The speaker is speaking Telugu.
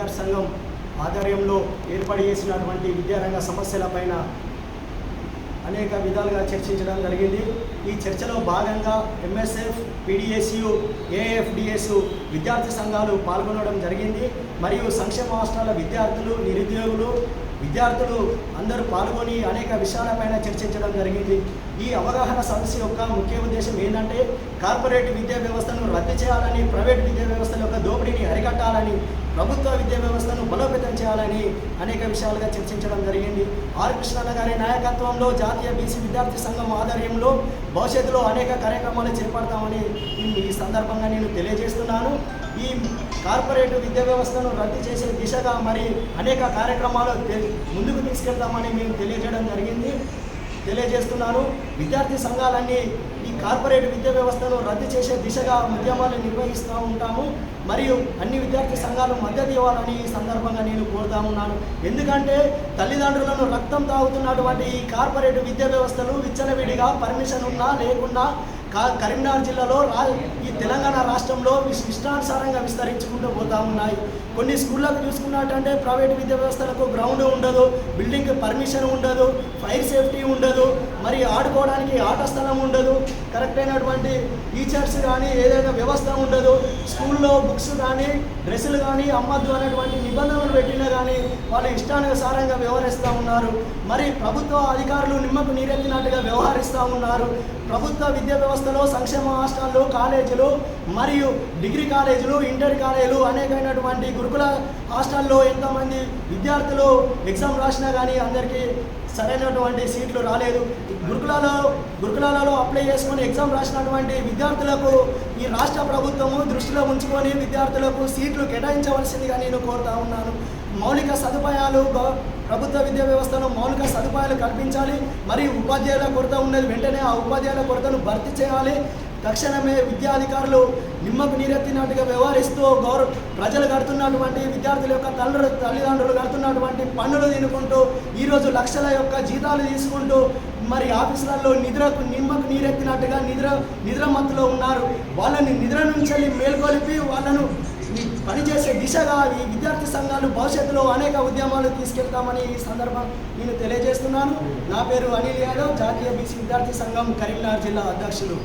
విద్యార్థి సంఘం ఆధ్వర్యంలో ఏర్పాటు చేసినటువంటి విద్యారంగ సమస్యలపైన అనేక విధాలుగా చర్చించడం జరిగింది. ఈ చర్చలో భాగంగా ఎంఎస్ఎఫ్ పీడిఎస్యు ఏఎఫ్డిఎస్ విద్యార్థి సంఘాలు పాల్గొనడం జరిగింది. మరియు సంక్షేమ రాష్ట్రాల విద్యార్థులు నిరుద్యోగులు విద్యార్థులు అందరూ పాల్గొని అనేక విషయాలపైన చర్చించడం జరిగింది. ఈ అవగాహన సదస్సు యొక్క ముఖ్య ఉద్దేశం ఏంటంటే కార్పొరేట్ విద్యా వ్యవస్థను రద్దు చేయాలని ప్రైవేట్ విద్యా వ్యవస్థల యొక్క దోపిడీని అరికట్టాలని ప్రభుత్వ విద్యా వ్యవస్థను బలోపేతం చేయాలని అనేక విషయాలుగా చర్చించడం జరిగింది. ఆర్. కృష్ణన్న గారి నాయకత్వంలో జాతీయ బీసీ విద్యార్థి సంఘం ఆధ్వర్యంలో భవిష్యత్తులో అనేక కార్యక్రమాలు చేపడతామని ఈ- సందర్భంగా నేను తెలియజేస్తున్నాను. ఈ కార్పొరేట్ విద్యా వ్యవస్థను రద్దు చేసే దిశగా మరి అనేక కార్యక్రమాలు ముందుకు తీసుకెళ్తామని మేము తెలియజేయడం జరిగింది. తెలియజేస్తున్నాను. విద్యార్థి సంఘాలన్నీ ఈ కార్పొరేట్ విద్యా వ్యవస్థను రద్దు చేసే దిశగా ఉద్యమాలు నిర్వహిస్తూ ఉంటాము. మరియు అన్ని విద్యార్థి సంఘాలు మద్దతు ఇవ్వాలని ఈ సందర్భంగా నేను కోరుతా ఉన్నాను. ఎందుకంటే తల్లిదండ్రులను రక్తం తాగుతున్నటువంటి ఈ కార్పొరేట్ విద్యా వ్యవస్థలు విచ్చలవిడిగా పర్మిషన్ ఉన్నా లేకున్నా కరీంనగర్ జిల్లాలో రా ఈ తెలంగాణ రాష్ట్రంలో ఇష్టానుసారంగా విస్తరించుకుంటూ పోతా ఉన్నాయి. కొన్ని స్కూళ్ళకు చూసుకున్నట్టంటే ప్రైవేట్ విద్యా వ్యవస్థలకు గ్రౌండ్ ఉండదు బిల్డింగ్ పర్మిషన్ ఉండదు ఫైర్ సేఫ్టీ ఉండదు మరి ఆడుకోవడానికి ఆట స్థలం ఉండదు కరెక్ట్ అయినటువంటి టీచర్స్ కానీ ఏదైనా వ్యవస్థ ఉండదు స్కూల్లో బుక్స్ కానీ డ్రెస్సులు కానీ అమ్మద్దు అనేటువంటి నిబంధనలు పెట్టినా కానీ వాళ్ళు ఇష్టానుసారంగా వ్యవహరిస్తూ ఉన్నారు. మరి ప్రభుత్వ అధికారులు నిమ్మకు నీరెత్తినట్టుగా వ్యవహరిస్తూ ఉన్నారు. ప్రభుత్వ విద్యా వ్యవస్థ వ్యవస్థలో సంక్షేమ హాస్టల్లో కాలేజీలు మరియు డిగ్రీ కాలేజీలు ఇంటర్ కాలేజీలు అనేకమైనటువంటి గురుకుల హాస్టల్లో ఎంతోమంది విద్యార్థులు ఎగ్జామ్ రాసినా కానీ అందరికీ సరైనటువంటి సీట్లు రాలేదు. గురుకులాలో గురుకులాలలో అప్లై చేసుకొని ఎగ్జామ్ రాసినటువంటి విద్యార్థులకు ఈ రాష్ట్ర ప్రభుత్వము దృష్టిలో ఉంచుకొని విద్యార్థులకు సీట్లు కేటాయించవలసిందిగా నేను కోరుతా ఉన్నాను. మౌలిక సదుపాయాలు ప్రభుత్వ విద్యా వ్యవస్థలో మౌలిక సదుపాయాలు కల్పించాలి మరియు ఉపాధ్యాయుల కొరత ఉన్నది వెంటనే ఆ ఉపాధ్యాయుల కొరతను భర్తీ చేయాలి. తక్షణమే విద్యాధికారులు నిమ్మకు నీరెత్తినట్టుగా వ్యవహరిస్తూ గౌరవ ప్రజలు కడుతున్నటువంటి విద్యార్థుల యొక్క తల్లు తల్లిదండ్రులు కడుతున్నటువంటి పన్నులు తినుకుంటూ ఈరోజు లక్షల యొక్క జీతాలు తీసుకుంటూ మరి ఆఫీసులలో నిద్రకు నిమ్మకు నీరెత్తినట్టుగా నిద్ర నిద్ర మత్తులో ఉన్నారు. వాళ్ళని నిద్ర నుంచి మేల్కొలిపి వాళ్ళను పనిచేసే దిశగా ఈ విద్యార్థి సంఘాలు భవిష్యత్తులో అనేక ఉద్యమాలు తీసుకెళ్తామని ఈ సందర్భం నేను తెలియజేస్తున్నాను. నా పేరు అనిల్ యాదవ్ జాతీయ బీసీ విద్యార్థి సంఘం కరీంనగర్ జిల్లా అధ్యక్షులు.